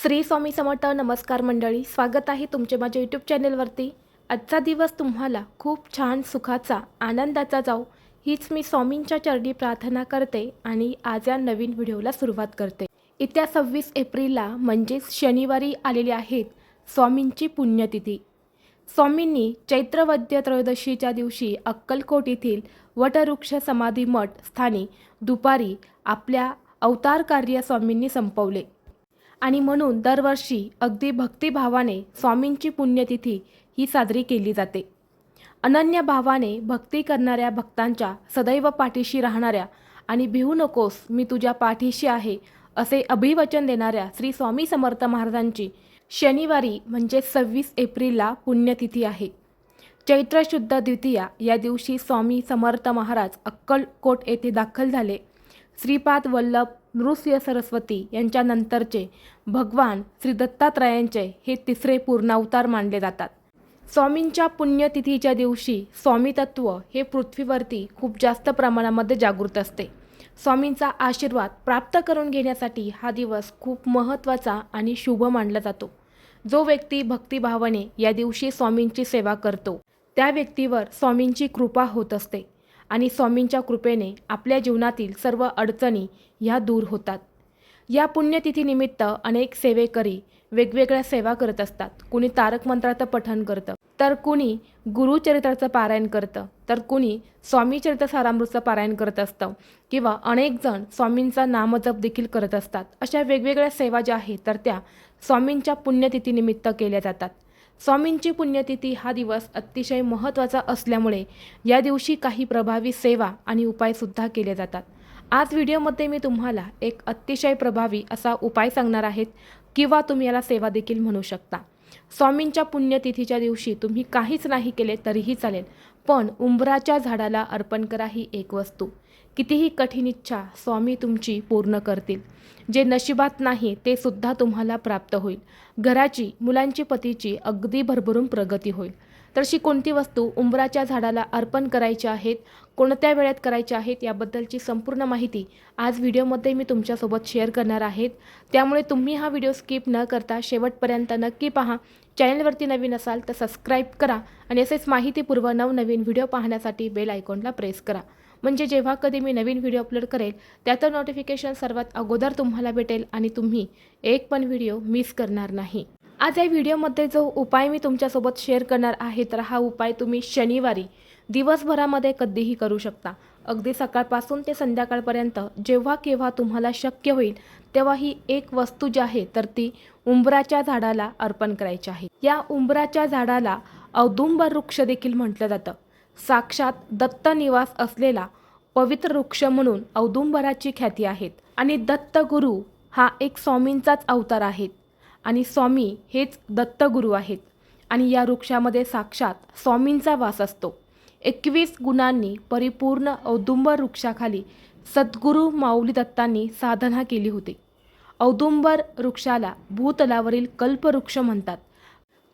श्री स्वामी समर्थ नमस्कार मंडळी स्वागत आहे तुमचे माझ्या यूट्यूब चॅनेलवरती आजचा दिवस तुम्हाला खूप छान सुखाचा आनंदाचा जाऊ हीच मी स्वामींच्या चरणी प्रार्थना करते आणि आज या नवीन व्हिडिओला सुरुवात करते. येत्या सव्वीस एप्रिलला म्हणजेच शनिवारी आलेली आहेत स्वामींची पुण्यतिथी. स्वामींनी चैत्रवद्य त्रयोदशीच्या दिवशी अक्कलकोट येथील वटवृक्ष समाधी मठ स्थानी दुपारी आपल्या अवतार कार्य स्वामींनी संपवले. आणि म्हणून दरवर्षी अगदी भक्तिभावाने स्वामींची पुण्यतिथी ही साजरी केली जाते. अनन्य भावाने भक्ती करणाऱ्या भक्तांच्या सदैव पाठीशी राहणाऱ्या आणि भिवू नकोस मी तुझ्या पाठीशी आहे असे अभिवचन देणाऱ्या श्री स्वामी समर्थ महाराजांची शनिवारी म्हणजे सव्वीस एप्रिलला पुण्यतिथी आहे. चैत्र शुद्ध द्वितीया या दिवशी स्वामी समर्थ महाराज अक्कलकोट येथे दाखल झाले. श्रीपाद वल्लभ नृसिंह सरस्वती यांच्यानंतरचे भगवान श्री दत्तात्रयांचे हे तिसरे पूर्णावतार मानले जातात. स्वामींच्या पुण्यतिथीच्या दिवशी स्वामीतत्व हे पृथ्वीवरती खूप जास्त प्रमाणामध्ये जागृत असते. स्वामींचा आशीर्वाद प्राप्त करून घेण्यासाठी हा दिवस खूप महत्त्वाचा आणि शुभ मानला जातो. जो व्यक्ती भक्तिभावाने या दिवशी स्वामींची सेवा करतो त्या व्यक्तीवर स्वामींची कृपा होत असते. आणि स्वामींच्या कृपेने आपल्या जीवनातील सर्व अडचणी ह्या दूर होतात. या पुण्यतिथीनिमित्त अनेक सेवेकरी वेगवेगळ्या सेवा करत असतात. कुणी तारक मंत्राचं पठण करतं तर कुणी गुरुचरित्राचं पारायण करतं तर कुणी स्वामीचरित्र सारामृतचं पारायण करत असतं किंवा अनेक जण स्वामींचा नामजप देखील करत असतात. अशा वेगवेगळ्या सेवा ज्या आहेत तर त्या स्वामींच्या पुण्यतिथीनिमित्त केल्या जातात. स्वामींची पुण्यतिथी हा दिवस अतिशय महत्त्वाचा असल्यामुळे या दिवशी काही प्रभावी सेवा आणि उपायसुद्धा केले जातात. आज व्हिडिओमध्ये मी तुम्हाला एक अतिशय प्रभावी असा उपाय सांगणार आहेत किंवा तुम्ही याला सेवा देखील म्हणू शकता. स्वामींच्या पुण्यतिथीच्या दिवशी तुम्ही काहीच नाही केले तरीही चालेल पण उंबराच्या झाडाला अर्पण करा ही एक वस्तू. कितीही कठीण इच्छा स्वामी तुमची पूर्ण करतील. जे नशिबात नाही ते सुद्धा तुम्हाला प्राप्त होईल. घराची मुलांची पतीची अगदी भरभरून प्रगती होईल. तर अशी कोणती वस्तू उंबराच्या झाडाला अर्पण करायची आहेत कोणत्या वेळेत करायच्या आहेत याबद्दलची संपूर्ण माहिती आज व्हिडिओमध्ये मी तुमच्यासोबत शेअर करणार आहेत. त्यामुळे तुम्ही हा व्हिडिओ स्किप न करता शेवटपर्यंत नक्की पहा. चॅनलवरती नवीन असाल तर सबस्क्राईब करा आणि असेच माहितीपूर्व नवनवीन व्हिडिओ पाहण्यासाठी बेल आयकॉनला प्रेस करा. म्हणजे जेव्हा कधी मी नवीन व्हिडिओ अपलोड करेल त्याचं नोटिफिकेशन सर्वात अगोदर तुम्हाला भेटेल आणि तुम्ही एक पण व्हिडिओ मिस करणार नाही. आज या व्हिडिओमध्ये जो उपाय मी तुमच्यासोबत शेअर करणार आहे तर हा उपाय तुम्ही शनिवारी दिवसभरामध्ये कधीही करू शकता. अगदी सकाळपासून ते संध्याकाळपर्यंत जेव्हा केव्हा तुम्हाला शक्य होईल तेव्हा ही एक वस्तू जी आहे तर ती उंबराच्या झाडाला अर्पण करायची आहे. या उंबराच्या झाडाला औदुंबर वृक्ष देखील म्हटलं जातं. साक्षात दत्त निवास असलेला पवित्र वृक्ष म्हणून औदुंबराची ख्याती आहेत. आणि दत्तगुरू हा एक स्वामींचाच अवतार आहेत. आणि स्वामी हेच दत्तगुरू आहेत. आणि या वृक्षामध्ये साक्षात स्वामींचा वास असतो. एकवीस गुणांनी परिपूर्ण औदुंबर वृक्षाखाली सद्गुरू माऊली दत्तांनी साधना केली होती. औदुंबर वृक्षाला भूतलावरील कल्पवृक्ष म्हणतात.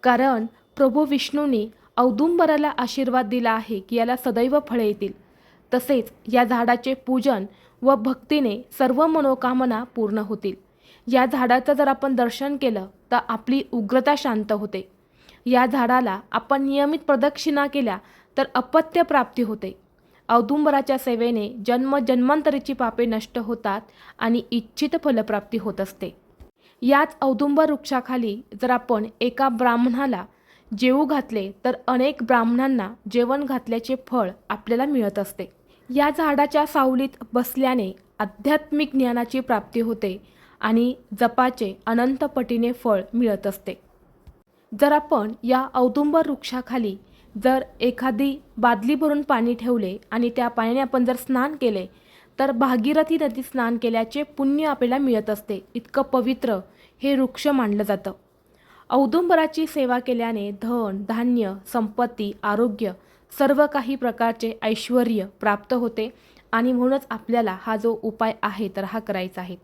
कारण प्रभू विष्णूंनी औदुंबराला आशीर्वाद दिला आहे की याला सदैव फळे येतील. तसेच या झाडाचे पूजन व भक्तीने सर्व मनोकामना पूर्ण होतील. या झाडाचं जर आपण दर्शन केलं तर आपली उग्रता शांत होते. या झाडाला आपण नियमित प्रदक्षिणा केल्या तर अपत्य प्राप्ती होते. औदुंबराच्या सेवेने जन्म जन्मांतरीची पापे नष्ट होतात आणि इच्छित फलप्राप्ती होत असते. याच औदुंबर वृक्षाखाली जर आपण एका ब्राह्मणाला जेवू घातले तर अनेक ब्राह्मणांना जेवण घातल्याचे फळ आपल्याला मिळत असते. या झाडाच्या सावलीत बसल्याने आध्यात्मिक ज्ञानाची प्राप्ती होते आणि जपाचे अनंत पटीने फळ मिळत असते. जर आपण या औदुंबर वृक्षाखाली जर एखादी बादली भरून पाणी ठेवले आणि त्या पाण्याने आपण जर स्नान केले तर भागीरथी नदी स्नान केल्याचे पुण्य आपल्याला मिळत असते. इतकं पवित्र हे वृक्ष मानलं जातं. औदुंबराची सेवा केल्याने धन धान्य संपत्ती आरोग्य सर्व काही प्रकारचे ऐश्वर प्राप्त होते आणि म्हणूनच आपल्याला हा जो उपाय आहे तर हा करायचा आहे.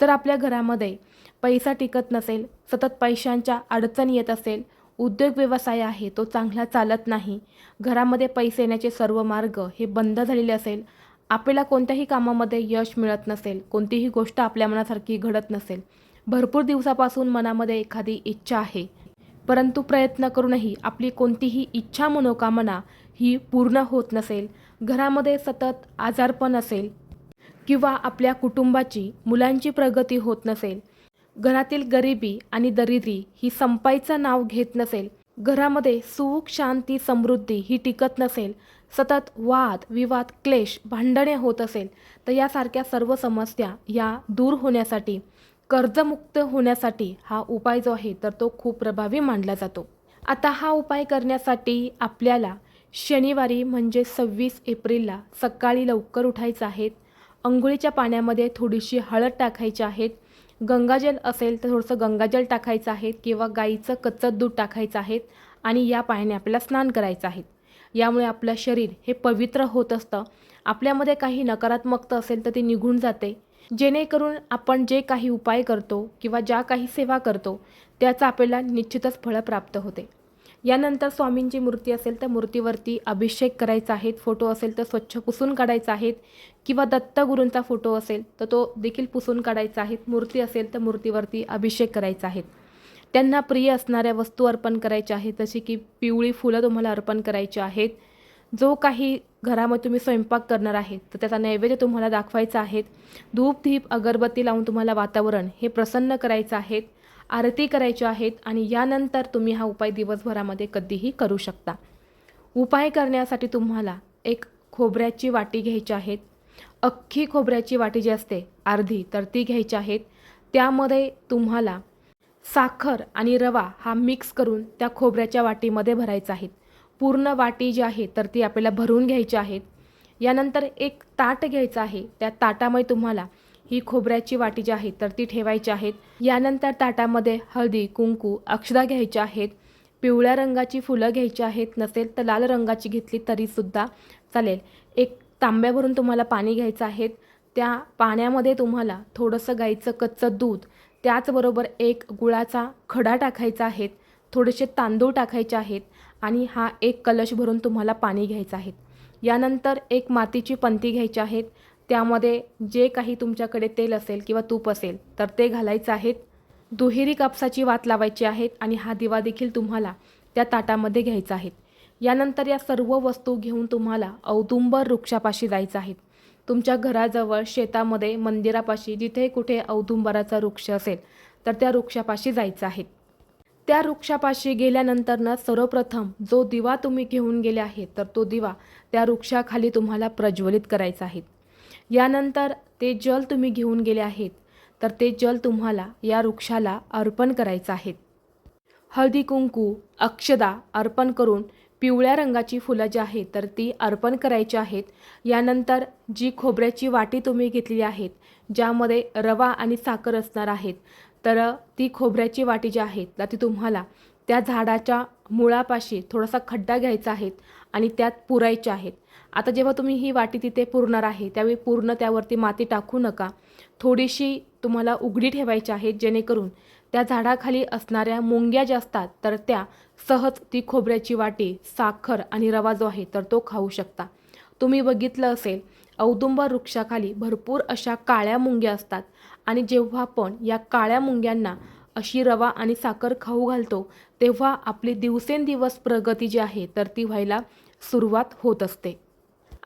जर आपल्या घरामध्ये पैसा टिकत नसेल सतत पैशांच्या अडचणी येत असेल उद्योग व्यवसाय आहे तो चांगला चालत नाही घरामध्ये पैसे येण्याचे सर्व मार्ग हे बंद झालेले असेल आपल्याला कोणत्याही कामामध्ये यश मिळत नसेल कोणतीही गोष्ट आपल्या मनासारखी घडत नसेल भरपूर दिवसापासून मनामध्ये एखादी इच्छा आहे. परंतु प्रयत्न करूनही आपली कोणतीही इच्छा मनोकामना ही पूर्ण होत नसेल घरामध्ये सतत आजारपण असेल किंवा आपल्या कुटुंबाची मुलांची प्रगती होत नसेल घरातील गरिबी आणि दरिद्री ही संपायचं नाव घेत नसेल घरामध्ये सुख शांती समृद्धी ही टिकत नसेल सतत वाद विवाद क्लेश भांडणे होत असेल तर यासारख्या सर्व समस्या या दूर होण्यासाठी कर्जमुक्त होण्यासाठी हा उपाय जो आहे तर तो खूप प्रभावी मानला जातो. आता हा उपाय करण्यासाठी आपल्याला शनिवारी म्हणजे सव्वीस एप्रिलला सकाळी लवकर उठायचं आहेत. अंघोळीच्या पाण्यामध्ये थोडीशी हळद टाकायची आहेत. गंगाजल असेल तर थोडंसं गंगाजल टाकायचं आहे किंवा गाईचं कच्चं दूध टाकायचं आहे आणि या पाण्याने आपल्याला स्नान करायचं आहे. यामुळे आपलं शरीर हे पवित्र होत असतं. आपल्यामध्ये काही नकारात्मकता असेल तर ती निघून जाते. जेणेकरून आपण जे काही उपाय करतो किंवा ज्या काही सेवा करतो त्याचं आपल्याला निश्चितच फळं प्राप्त होते. यानंतर स्वामींची मूर्ती असेल तर मूर्तीवरती अभिषेक करायचा आहे फोटो असेल तर स्वच्छ पुसून काढायचा आहे किंवा दत्तगुरूंचा फोटो असेल तर तो देखील पुसून काढायचा आहे. मूर्ती असेल तर मूर्तीवरती अभिषेक करायचा आहे. त्यांना प्रिय असणाऱ्या वस्तू अर्पण करायच्या आहेत जशी की पिवळी फुलं तुम्हाला अर्पण करायची आहेत. जो काही घरामध्ये तुम्ही स्वयंपाक करणार आहेत तर त्याचा नैवेद्य तुम्हाला दाखवायचा आहे. धूप धीप अगरबत्ती लावून तुम्हाला वातावरण हे प्रसन्न करायचं आहे आरती करायच्या आहेत आणि यानंतर तुम्ही हा उपाय दिवसभरामध्ये कधीही करू शकता. उपाय करण्यासाठी तुम्हाला एक खोबऱ्याची वाटी घ्यायची आहेत अख्खी खोबऱ्याची वाटी जी असते अर्धी तर ती घ्यायची आहेत त्यामध्ये तुम्हाला साखर आणि रवा हा मिक्स करून त्या खोबऱ्याच्या वाटीमध्ये भरायचा आहे. पूर्ण वाटी जी आहे तर ती आपल्याला भरून घ्यायची आहेत यानंतर एक ताट घ्यायचं आहे. त्या ताटामध्ये तुम्हाला ही खोबऱ्याची वाटी जी आहे तर ती ठेवायची आहेत यानंतर ताटामध्ये हळदी कुंकू अक्षदा घ्यायच्या आहेत. पिवळ्या रंगाची फुलं घ्यायची आहेत. नसेल तर लाल रंगाची घेतली तरीसुद्धा चालेल. एक तांब्यावरून तुम्हाला पाणी घ्यायचं आहे. त्या पाण्यामध्ये तुम्हाला थोडंसं गाईचं कच्चं दूध त्याचबरोबर एक गुळाचा खडा टाकायचा आहे. थोडेसे तांदूळ टाकायचे आहेत. आणि हा एक कलश भरून तुम्हाला पाणी घ्यायचं आहे. यानंतर एक मातीची पंती घ्यायची आहेत त्यामध्ये जे काही तुमच्याकडे तेल असेल किंवा तूप असेल तर ते घालायचं आहेत दुहेरी कापसाची वात लावायची आहेत आणि हा दिवा देखील तुम्हाला त्या ताटामध्ये घ्यायचा आहे. यानंतर या सर्व वस्तू घेऊन तुम्हाला औदुंबर वृक्षापाशी जायचं आहे. तुमच्या घराजवळ शेतामध्ये मंदिरापाशी जिथे कुठे औदुंबराचा वृक्ष असेल तर त्या वृक्षापाशी जायचं आहे. त्या वृक्षापाशी गेल्यानंतरनं सर्वप्रथम जो दिवा तुम्ही घेऊन गेले आहे तर तो दिवा त्या वृक्षाखाली तुम्हाला प्रज्वलित करायचा आहे. यानंतर ते जल तुम्ही घेऊन गेले आहेत तर ते जल तुम्हाला या वृक्षाला अर्पण करायचं आहे. हळदी कुंकू अक्षदा अर्पण करून पिवळ्या रंगाची फुलं जी आहेत तर ती अर्पण करायची आहेत. यानंतर जी खोबऱ्याची वाटी तुम्ही घेतलेली आहेत ज्यामध्ये रवा आणि साखर असणार आहेत तर ती खोबऱ्याची वाटी जी आहे तर ती तुम्हाला त्या झाडाच्या मुळापाशी थोडासा खड्डा घ्यायचा आहे आणि त्यात पुरायच्या आहेत. आता जेव्हा तुम्ही ही वाटी तिथे पुरणार आहे त्यावेळी पूर्ण त्यावरती माती टाकू नका. थोडीशी तुम्हाला उघडी ठेवायची आहे जेणेकरून त्या झाडाखाली असणाऱ्या मुंग्या ज्या असतात तर त्या सहज ती खोबऱ्याची वाटी साखर आणि रवा जो आहे तर तो खाऊ शकता. तुम्ही बघितलं असेल औदुंबर वृक्षाखाली भरपूर अशा काळ्या मुंग्या असतात. आणि जेव्हा आपण या काळ्या मुंग्यांना अशी रवा आणि साखर खाऊ घालतो तेव्हा आपली दिवसेंदिवस प्रगती जी आहे तर ती व्हायला सुरुवात होत असते.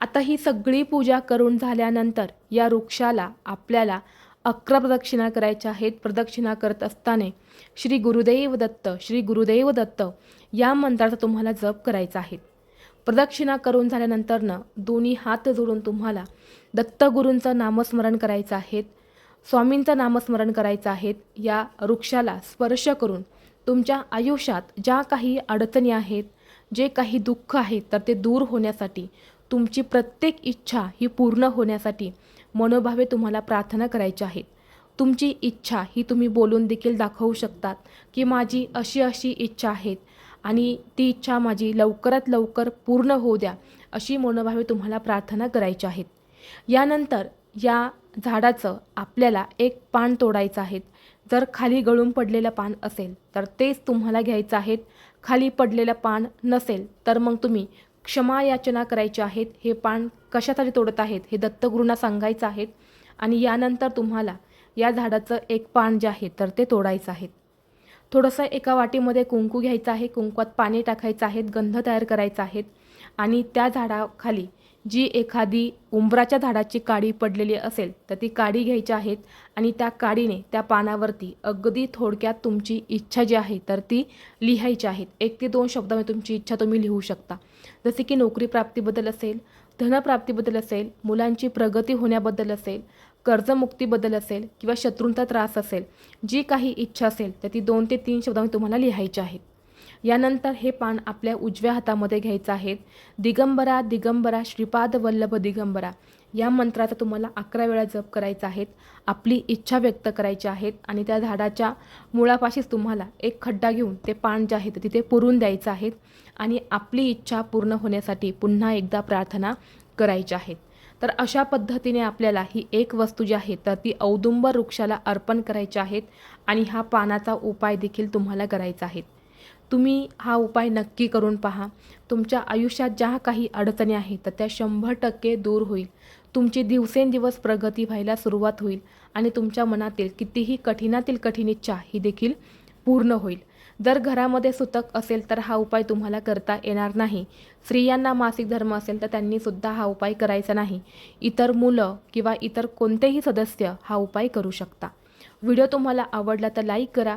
आता ही सगळी पूजा करून झाल्यानंतर या वृक्षाला आपल्याला अकरा प्रदक्षिणा करायच्या आहेत. प्रदक्षिणा करत असताना श्री गुरुदेव दत्त श्री गुरुदेव दत्त या मंत्राचा तुम्हाला जप करायचा आहे. प्रदक्षिणा करून झाल्यानंतरनं दोन्ही हात जोडून तुम्हाला दत्तगुरूंचं नामस्मरण करायचं आहे. स्वामींचं नामस्मरण करायचं आहे या वृक्षाला स्पर्श करून तुमच्या आयुष्यात ज्या काही अडचणी आहेत जे काही दुःख आहेत तर ते दूर होण्यासाठी तुमची प्रत्येक इच्छा ही पूर्ण होण्यासाठी मनोभावे तुम्हाला प्रार्थना करायची आहेत. तुमची इच्छा ही तुम्ही बोलून देखील दाखवू शकतात की माझी अशी अशी इच्छा आहेत आणि ती इच्छा माझी लवकरात लवकर पूर्ण होऊ द्या अशी मनोभावे तुम्हाला प्रार्थना करायची आहेत. यानंतर या झाडाचं आपल्याला एक पान तोडायचं आहे. जर खाली गळून पडलेलं पान असेल तर तेच तुम्हाला घ्यायचं आहेत खाली पडलेलं पान नसेल तर मग तुम्ही क्षमा याचना करायची आहेत. हे पान कशासाठी तोडत आहेत हे दत्तगुरूंना सांगायचं आहेत आणि यानंतर तुम्हाला या झाडाचं एक पान जे आहे तर ते तोडायचं आहे. थोडंसं एका वाटीमध्ये कुंकू घ्यायचं आहे. कुंकवात पाणी टाकायचं आहे. गंध तयार करायचा आहे. आणि त्या झाडाखाली जी एखादी उंबराच्या झाडाची काडी पडलेली असेल तर ती काडी घ्यायची आहेत आणि त्या काडीने त्या पानावरती अगदी थोडक्यात तुमची इच्छा जी आहे तर ती लिहायची आहेत एक ते दोन शब्दामध्ये तुमची इच्छा तुम्ही लिहू शकता. जसे की नोकरी प्राप्तीबद्दल असेल धनप्राप्तीबद्दल असेल मुलांची प्रगती होण्याबद्दल असेल कर्जमुक्तीबद्दल असेल किंवा शत्रूंचा त्रास असेल जी काही इच्छा असेल तर ती दोन ते तीन शब्दामध्ये तुम्हाला लिहायची आहेत यानंतर हे पान आपल्या उजव्या हातामध्ये घ्यायचं आहे. दिगंबरा दिगंबरा श्रीपाद वल्लभ दिगंबरा. या मंत्राचा तुम्हाला अकरा वेळा जप करायचा आहेत आपली इच्छा व्यक्त करायची आहेत आणि त्या झाडाच्या मुळापाशीच तुम्हाला एक खड्डा घेऊन ते पान जे आहे तिथे पुरून द्यायचं आहे आणि आपली इच्छा पूर्ण होण्यासाठी पुन्हा एकदा प्रार्थना करायची आहेत तर अशा पद्धतीने आपल्याला ही एक वस्तू जी आहे तर ती औदुंबर वृक्षाला अर्पण करायची आहेत आणि हा पानाचा उपाय देखील तुम्हाला करायचा आहे. तुम्ही हा उपाय नक्की करून पहा. तुमच्या आयुष्यात ज्या काही अडचणी आहेत तर त्या शंभर टक्के दूर होईल. तुमची दिवसेंदिवस प्रगती व्हायला सुरुवात होईल आणि तुमच्या मनातील कितीही कठीणातील कठीण इच्छा ही देखील पूर्ण होईल. जर घरामध्ये सुतक असेल तर हा उपाय तुम्हाला करता येणार नाही. स्त्रियांना मासिक धर्म असेल तर त्यांनीसुद्धा हा उपाय करायचा नाही. इतर मुलं किंवा इतर कोणतेही सदस्य हा उपाय करू शकता. व्हिडिओ तुम्हाला आवडला तर लाईक करा.